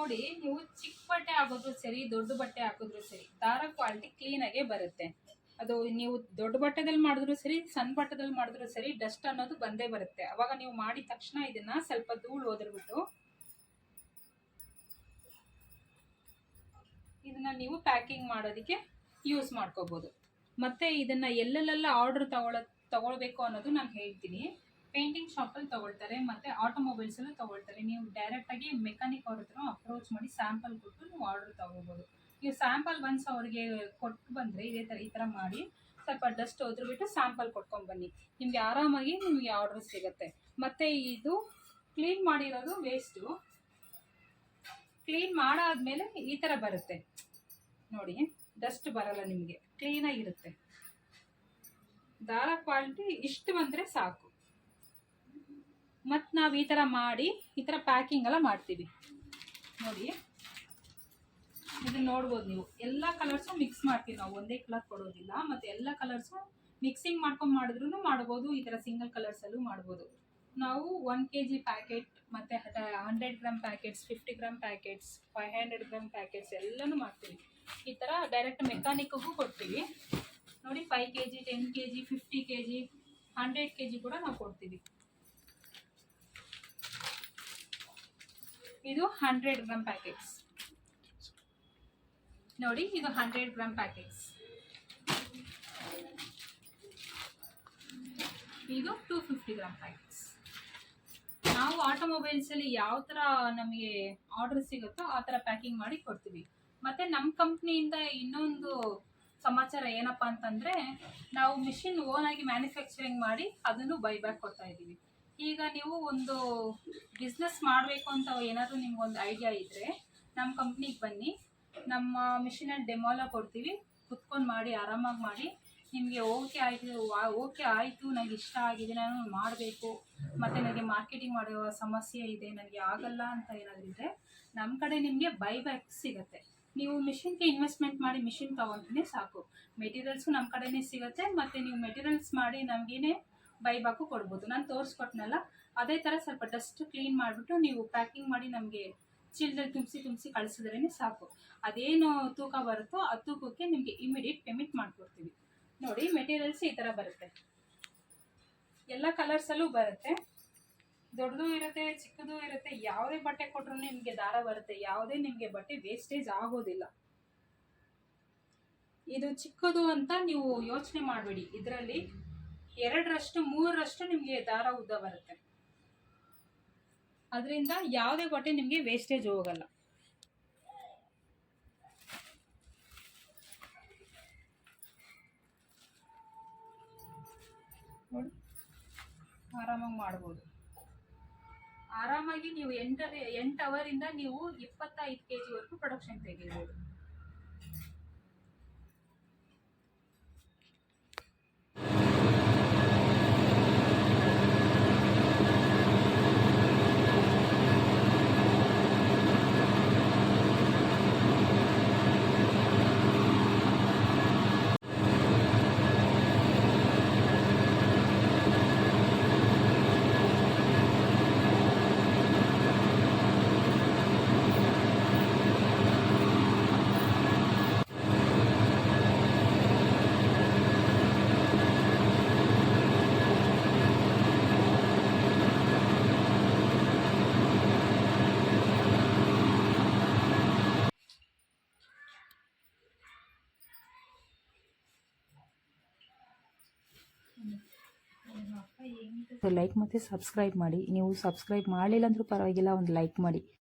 ನೋಡಿ, ನೀವು ಚಿಕ್ಕ ಬಟ್ಟೆ ಹಾಕಿದ್ರು ಸರಿ, ದೊಡ್ಡ ಬಟ್ಟೆ ಹಾಕಿದ್ರು ಸರಿ, ದಾರ ಕ್ವಾಲಿಟಿ ಕ್ಲೀನಾಗೆ ಬರುತ್ತೆ. ಅದು ನೀವು ದೊಡ್ಡ ಬಟ್ಟೆದಲ್ಲಿ ಮಾಡಿದ್ರು ಸರಿ, ಸಣ್ಣ ಬಟ್ಟೆದಲ್ಲಿ ಮಾಡಿದ್ರು ಸರಿ ಡಸ್ಟ್ ಅನ್ನೋದು ಬಂದೇ ಬರುತ್ತೆ. ಅವಾಗ ನೀವು ಮಾಡಿದ ತಕ್ಷಣ ಇದನ್ನ ಸ್ವಲ್ಪ ಧೂಳು ಒದರ್ಬಿಟ್ಟು, ಇದನ್ನ ನೀವು ಪ್ಯಾಕಿಂಗ್ ಮಾಡೋದಕ್ಕೆ ಯೂಸ್ ಮಾಡ್ಕೋಬಹುದು ಮತ್ತೆ ಇದನ್ನ ಎಲ್ಲೆಲ್ಲೆಲ್ಲ ಆರ್ಡರ್ ತಗೊಳ, ತಗೊಳ್ಬೇಕು ಅನ್ನೋದು ನಾನು ಹೇಳ್ತೀನಿ. ಪೇಂಟಿಂಗ್ ಶಾಪಲ್ಲಿ ತಗೊಳ್ತಾರೆ, ಮತ್ತೆ ಆಟೋಮೊಬೈಲ್ಸ್ ಅಲ್ಲೂ ತಗೊಳ್ತಾರೆ. ನೀವು ಡೈರೆಕ್ಟ್ ಆಗಿ ಮೆಕ್ಯಾನಿಕ್ ಅವ್ರ ಹತ್ರ ಅಪ್ರೋಚ್ ಮಾಡಿ ಸ್ಯಾಂಪಲ್ ಕೊಟ್ಟು ನೀವು ಆರ್ಡರ್ ತಗೋಬಹುದು ನೀವು ಸ್ಯಾಂಪಲ್ ಒನ್ಸ್ ಅವ್ರಿಗೆ ಕೊಟ್ಟು ಬಂದ್ರೆ ಇದೇ ಥರ ಈ ಥರ ಮಾಡಿ ಸ್ವಲ್ಪ ಡಸ್ಟ್ ಹೋದ್ರು ಬಿಟ್ಟು ಸ್ಯಾಂಪಲ್ ಕೊಟ್ಕೊಂಡ್ ಬನ್ನಿ. ನಿಮ್ಗೆ ಆರಾಮಾಗಿ ನಿಮಗೆ ಆರ್ಡರ್ ಸಿಗುತ್ತೆ. ಮತ್ತೆ ಇದು ಕ್ಲೀನ್ ಮಾಡಿರೋದು ವೇಸ್ಟು ಕ್ಲೀನ್ ಮಾಡಾದ್ಮೇಲೆ ಈ ಥರ ಬರುತ್ತೆ. ನೋಡಿ ಡಸ್ಟ್ ಬರಲ್ಲ ನಿಮಗೆ. ಕ್ಲೀನಾಗಿರುತ್ತೆ ದಾರ ಕ್ವಾಲಿಟಿ ಇಷ್ಟು ಬಂದರೆ ಸಾಕು. ಮತ್ತು ನಾವು ಈ ಥರ ಮಾಡಿ, ಈ ಥರ ಪ್ಯಾಕಿಂಗ್ ಎಲ್ಲ ಮಾಡ್ತೀವಿ. ನೋಡಿ ಇದನ್ನ ನೋಡ್ಬೋದು ನೀವು. ಎಲ್ಲ ಕಲರ್ಸು ಮಿಕ್ಸ್ ಮಾಡ್ತೀವಿ ನಾವು. ಒಂದೇ ಕಲರ್ ಕೊಡೋದಿಲ್ಲ. ಮತ್ತು ಎಲ್ಲ ಕಲರ್ಸು ಮಿಕ್ಸಿಂಗ್ ಮಾಡ್ಕೊಂಡು ಮಾಡಿದ್ರು ಮಾಡ್ಬೋದು. ಈ ಥರ ಸಿಂಗಲ್ ಕಲರ್ಸಲ್ಲೂ ಮಾಡ್ಬೋದು. ನಾವು ಒನ್ ಕೆ ಜಿ ಪ್ಯಾಕೆಟ್ ಮತ್ತು hundred gram packets fifty gram packets five hundred gram packets ಎಲ್ಲನೂ ಮಾಡ್ತೀವಿ. ಈ ಥರ ಡೈರೆಕ್ಟ್ ಮೆಕ್ಯಾನಿಕ್ಗೂ ಕೊಡ್ತೀವಿ. ನೋಡಿ five K G ten K G fifty K G hundred K G ಕೂಡ ನಾವು ಕೊಡ್ತೀವಿ. ಇದು ಹಂಡ್ರೆಡ್ ಗ್ರಾಮ್ ಪ್ಯಾಕೆಟ್ಸ್ ನೋಡಿ, ಇದು ಹಂಡ್ರೆಡ್ ಗ್ರಾಮ್ ಪ್ಯಾಕೆಟ್ಸ್ ಇದು ಟೂ ಫಿಫ್ಟಿ ಗ್ರಾಮ್ ಪ್ಯಾಕೆಟ್ಸ್ ನಾವು ಆಟೋಮೊಬೈಲ್ಸಲ್ಲಿ ಯಾವ ಥರ ನಮಗೆ ಆರ್ಡರ್ ಸಿಗುತ್ತೋ ಆ ಥರ ಪ್ಯಾಕಿಂಗ್ ಮಾಡಿ ಕೊಡ್ತೀವಿ. ಮತ್ತು ನಮ್ಮ ಕಂಪ್ನಿಯಿಂದ ಇನ್ನೊಂದು ಸಮಾಚಾರ ಏನಪ್ಪ ಅಂತಂದರೆ, ನಾವು ಮಿಷಿನ್ ಓನಾಗಿ ಮ್ಯಾನುಫ್ಯಾಕ್ಚರಿಂಗ್ ಮಾಡಿ ಅದನ್ನು ಬೈಬ್ಯಾಕ್ ಕೊಡ್ತಾ ಇದ್ದೀವಿ. ಈಗ ನೀವು ಒಂದು ಬಿಸ್ನೆಸ್ ಮಾಡಬೇಕು ಅಂತ ಏನಾದರೂ ನಿಮ್ಗೊಂದು ಐಡಿಯಾ ಇದ್ದರೆ ನಮ್ಮ ಕಂಪ್ನಿಗೆ ಬನ್ನಿ. ನಮ್ಮ ಮಿಷಿನಲ್ಲಿ ಡೆಮೋಲ ಕೊಡ್ತೀವಿ. ಕುತ್ಕೊಂಡು ಮಾಡಿ, ಆರಾಮಾಗಿ ಮಾಡಿ. ನಿಮಗೆ ಓಕೆ ಆಯಿತು ಓಕೆ ಆಯಿತು. ನನಗೆ ಇಷ್ಟ ಆಗಿದೆ, ನಾನು ಮಾಡಬೇಕು. ಮತ್ತು ನನಗೆ ಮಾರ್ಕೆಟಿಂಗ್ ಮಾಡುವ ಸಮಸ್ಯೆ ಇದೆ ನನಗೆ ಆಗಲ್ಲ ಅಂತ ಏನಾದರೂ ಇದ್ದರೆ ನಮ್ಮ ಕಡೆ ನಿಮಗೆ ಬೈ ಬ್ಯಾಕ್ ಸಿಗುತ್ತೆ. ನೀವು ಮಿಷಿನ್ಗೆ ಇನ್ವೆಸ್ಟ್ಮೆಂಟ್ ಮಾಡಿ ಮಿಷಿನ್ ತೊಗೊಂಡ್ರೆ ಸಾಕು. ಮೆಟೀರಿಯಲ್ಸು ನಮ್ಮ ಕಡೆನೇ ಸಿಗುತ್ತೆ, ಮತ್ತು ನೀವು ಮೆಟೀರಿಯಲ್ಸ್ ಮಾಡಿ ನಮಗೇನೆ ಬೈ ಬ್ಯಾಕು ಕೊಡ್ಬೋದು. ನಾನು ತೋರಿಸ್ಕೊಟ್ನಲ್ಲ, ಅದೇ ಥರ ಸ್ವಲ್ಪ ಡಸ್ಟ್ ಕ್ಲೀನ್ ಮಾಡಿಬಿಟ್ಟು ನೀವು ಪ್ಯಾಕಿಂಗ್ ಮಾಡಿ ನಮಗೆ ಚೀಲದಲ್ಲಿ ತುಂಬಿಸಿ ತುಂಬಿಸಿ ಕಳಿಸಿದ್ರೇ ಸಾಕು. ಅದೇನು ತೂಕ ಬರುತ್ತೋ ಆ ತೂಕಕ್ಕೆ ನಿಮಗೆ ಇಮಿಡಿಯೇಟ್ ಪೇಮೆಂಟ್ ಮಾಡಿಕೊಡ್ತೀವಿ. ನೋಡಿ ಮೆಟೀರಿಯಲ್ಸ್ ಈ ಥರ ಬರುತ್ತೆ. ಎಲ್ಲ ಕಲರ್ಸಲ್ಲೂ ಬರುತ್ತೆ. ದೊಡ್ಡದು ಇರುತ್ತೆ, ಚಿಕ್ಕದು ಇರುತ್ತೆ, ಯಾವುದೇ ಬಟ್ಟೆ ಕೊಟ್ಟರು ನಿಮಗೆ ದಾರ ಬರುತ್ತೆ. ಯಾವುದೇ ನಿಮಗೆ ಬಟ್ಟೆ ವೇಸ್ಟೇಜ್ ಆಗೋದಿಲ್ಲ. ಇದು ಚಿಕ್ಕದು ಅಂತ ನೀವು ಯೋಚನೆ ಮಾಡಬೇಡಿ. ಇದರಲ್ಲಿ ಎರಡರಷ್ಟು, ಮೂರರಷ್ಟು ನಿಮಗೆ ದಾರ ಉದ್ದ ಬರುತ್ತೆ. ಅದರಿಂದ ಯಾವುದೇ ಬಟ್ಟೆ ನಿಮಗೆ ವೇಸ್ಟೇಜ್ ಹೋಗಲ್ಲ. ಆರಾಮಾಗಿ ಮಾಡ್ಬೋದು. ಆರಾಮಾಗಿ ನೀವು ಎಂಟರ ಎಂಟು ಅವರಿಂದ ನೀವು ಇಪ್ಪತ್ತೈದು ಕೆ ಜಿವರೆಗೂ ಪ್ರೊಡಕ್ಷನ್ ತೆಗಿಬೋದು. ಲೈಕ್ ಮತ್ತು ಸಬ್ಸ್ಕ್ರೈಬ್ ಮಾಡಿ. ನೀವು ಸಬ್ಸ್ಕ್ರೈಬ್ ಮಾಡಲಿಲ್ಲ ಅಂದರೂ ಪರವಾಗಿಲ್ಲ ಒಂದು ಲೈಕ್ ಮಾಡಿ.